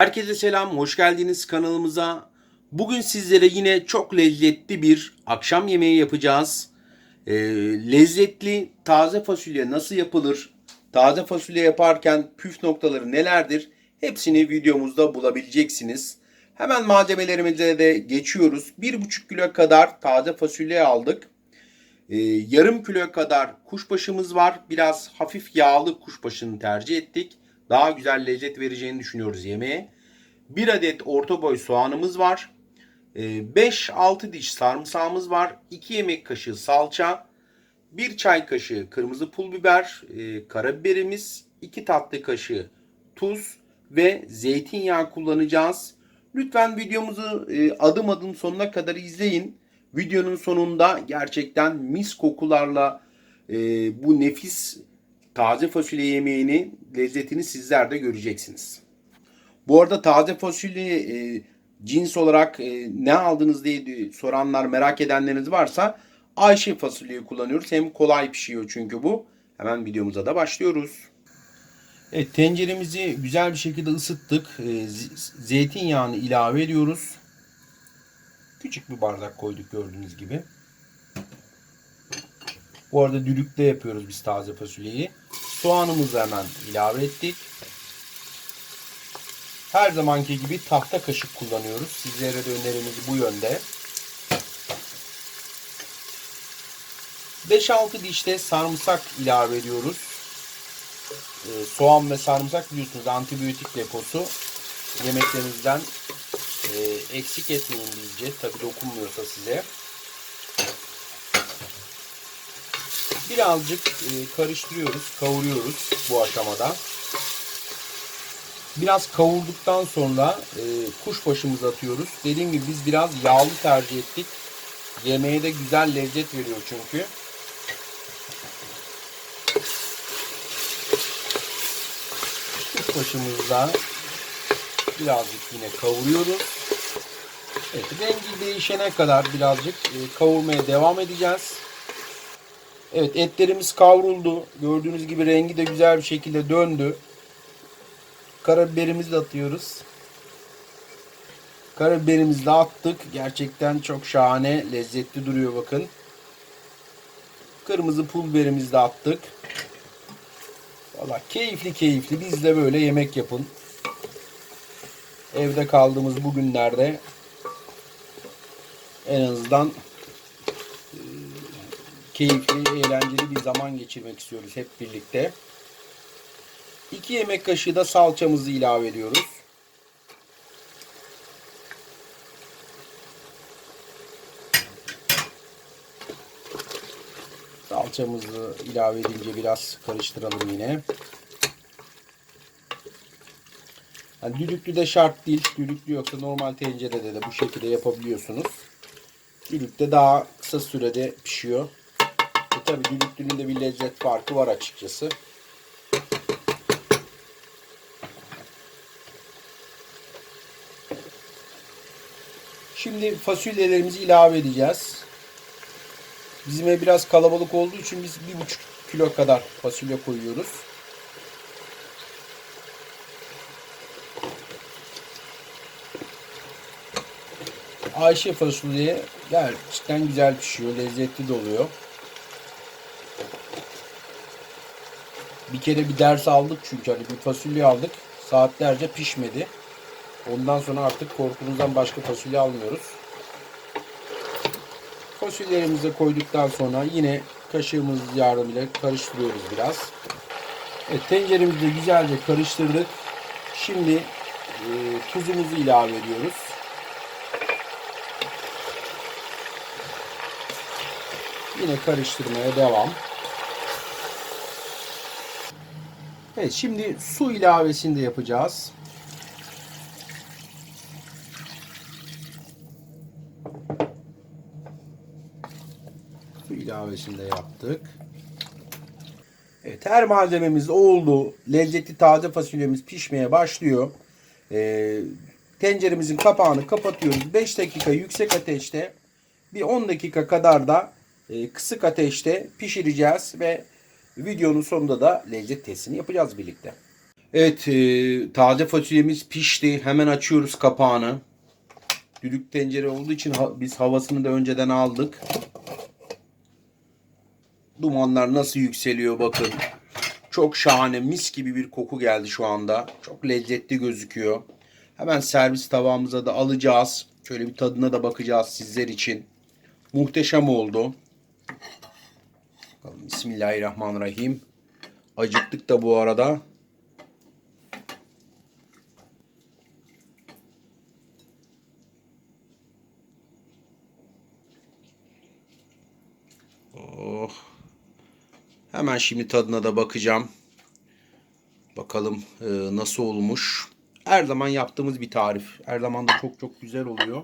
Herkese selam, hoş geldiniz kanalımıza. Bugün sizlere yine çok lezzetli bir akşam yemeği yapacağız. Ee, lezzetli taze fasulye nasıl yapılır? Taze fasulye yaparken püf noktaları nelerdir? Hepsini videomuzda bulabileceksiniz. Hemen malzemelerimize de geçiyoruz. 1,5 kilo kadar taze fasulye aldık. Ee, yarım kilo kadar kuşbaşımız var. Biraz hafif yağlı kuşbaşını tercih ettik. Daha güzel lezzet vereceğini düşünüyoruz yemeğe. 1 adet orta boy soğanımız var. 5-6 diş sarımsağımız var. 2 yemek kaşığı salça. 1 çay kaşığı kırmızı pul biber. e, Karabiberimiz. 2 tatlı kaşığı tuz ve zeytinyağı kullanacağız. Lütfen videomuzu e, adım adım sonuna kadar izleyin. Videonun sonunda gerçekten mis kokularla e, bu nefis taze fasulye yemeğini lezzetini sizler de göreceksiniz. Bu arada taze fasulye e, cins olarak e, ne aldınız diye soranlar merak edenleriniz varsa Ayşe fasulyeyi kullanıyoruz. Hem kolay pişiyor çünkü bu. Hemen videomuza da başlıyoruz. Evet tenceremizi güzel bir şekilde ısıttık. E, zeytinyağını ilave ediyoruz. Küçük bir bardak koyduk gördüğünüz gibi. Bu arada düdükte yapıyoruz biz taze fasulyeyi. Soğanımızı hemen ilave ettik. Her zamanki gibi tahta kaşık kullanıyoruz. Sizlere de önerimiz bu yönde. 5-6 dişte sarımsak ilave ediyoruz. Ee, soğan ve sarımsak biliyorsunuz antibiyotik deposu. Yemeklerinizden e, eksik etmeyin bizce. Tabi dokunmuyorsa size. Birazcık e, karıştırıyoruz, kavuruyoruz bu aşamada. Biraz kavurduktan sonra e, kuşbaşımızı atıyoruz. Dediğim gibi biz biraz yağlı tercih ettik. Yemeğe de güzel lezzet veriyor çünkü. Kuşbaşımızda birazcık yine kavuruyoruz. Evet, rengi değişene kadar birazcık e, kavurmaya devam edeceğiz. Evet etlerimiz kavruldu. Gördüğünüz gibi rengi de güzel bir şekilde döndü. Karabiberimizi de atıyoruz. Karabiberimizi de attık. Gerçekten çok şahane, lezzetli duruyor bakın. Kırmızı pul biberimizi de attık. Valla keyifli keyifli. Biz de böyle yemek yapın. Evde kaldığımız bu günlerde en azından keyifli, eğlenceli bir zaman geçirmek istiyoruz hep birlikte. 2 yemek kaşığı da salçamızı ilave ediyoruz. Salçamızı ilave edince biraz karıştıralım yine. Yani düdüklü de şart değil. Düdüklü yoksa normal tencerede de bu şekilde yapabiliyorsunuz. Düdükte daha kısa sürede pişiyor. E tabi düdüklünün de bir lezzet farkı var açıkçası. Şimdi fasulyelerimizi ilave edeceğiz. Bizim ev biraz kalabalık olduğu için biz bir buçuk kilo kadar fasulye koyuyoruz. Ayşe fasulye gerçekten güzel pişiyor. Lezzetli de oluyor. Bir kere bir ders aldık çünkü hani bir fasulye aldık. Saatlerce pişmedi. Ondan sonra artık korkumuzdan başka fasulye almıyoruz. Fasulyelerimizi koyduktan sonra yine kaşığımız yardımıyla karıştırıyoruz biraz. Evet tenceremizi güzelce karıştırdık. Şimdi e, tuzumuzu ilave ediyoruz. Yine karıştırmaya devam. Evet şimdi su ilavesini de yapacağız. Su ilavesini de yaptık. Evet her malzememiz oldu. Lezzetli taze fasulyemiz pişmeye başlıyor. Ee, tenceremizin kapağını kapatıyoruz. 5 dakika yüksek ateşte bir 10 dakika kadar da e, kısık ateşte pişireceğiz ve videonun sonunda da lezzet testini yapacağız birlikte. Evet, e, taze fasulyemiz pişti. Hemen açıyoruz kapağını. Düdük tencere olduğu için ha- biz havasını da önceden aldık. Dumanlar nasıl yükseliyor bakın. Çok şahane mis gibi bir koku geldi şu anda. Çok lezzetli gözüküyor. Hemen servis tabağımıza da alacağız. Şöyle bir tadına da bakacağız sizler için. Muhteşem oldu. Bismillahirrahmanirrahim. Acıktık da bu arada. Oh. Hemen şimdi tadına da bakacağım. Bakalım e, nasıl olmuş. Her zaman yaptığımız bir tarif. Her zaman da çok çok güzel oluyor.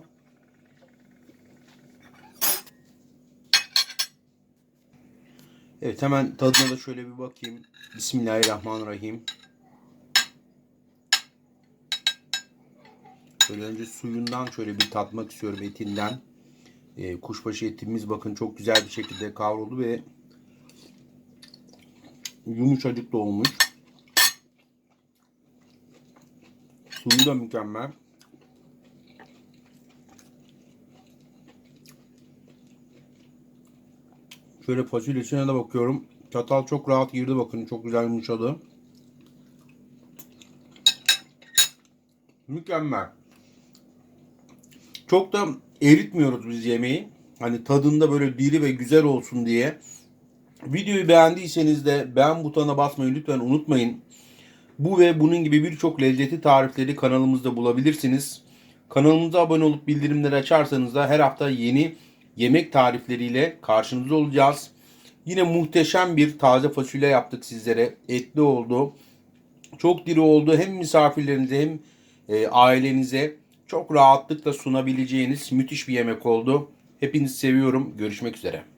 Evet hemen tadına da şöyle bir bakayım. Bismillahirrahmanirrahim. Şöyle önce suyundan şöyle bir tatmak istiyorum etinden. E, kuşbaşı etimiz bakın çok güzel bir şekilde kavruldu ve yumuşacık da olmuş. Suyu da mükemmel. Şöyle fasulyesine de bakıyorum. Çatal çok rahat girdi bakın. Çok güzel yumuşadı. Mükemmel. Çok da eritmiyoruz biz yemeği. Hani tadında böyle diri ve güzel olsun diye. Videoyu beğendiyseniz de beğen butonuna basmayı lütfen unutmayın. Bu ve bunun gibi birçok lezzetli tarifleri kanalımızda bulabilirsiniz. Kanalımıza abone olup bildirimleri açarsanız da her hafta yeni yemek tarifleriyle karşınızda olacağız. Yine muhteşem bir taze fasulye yaptık sizlere. Etli oldu. Çok diri oldu. Hem misafirlerinize hem e, ailenize çok rahatlıkla sunabileceğiniz müthiş bir yemek oldu. Hepinizi seviyorum. Görüşmek üzere.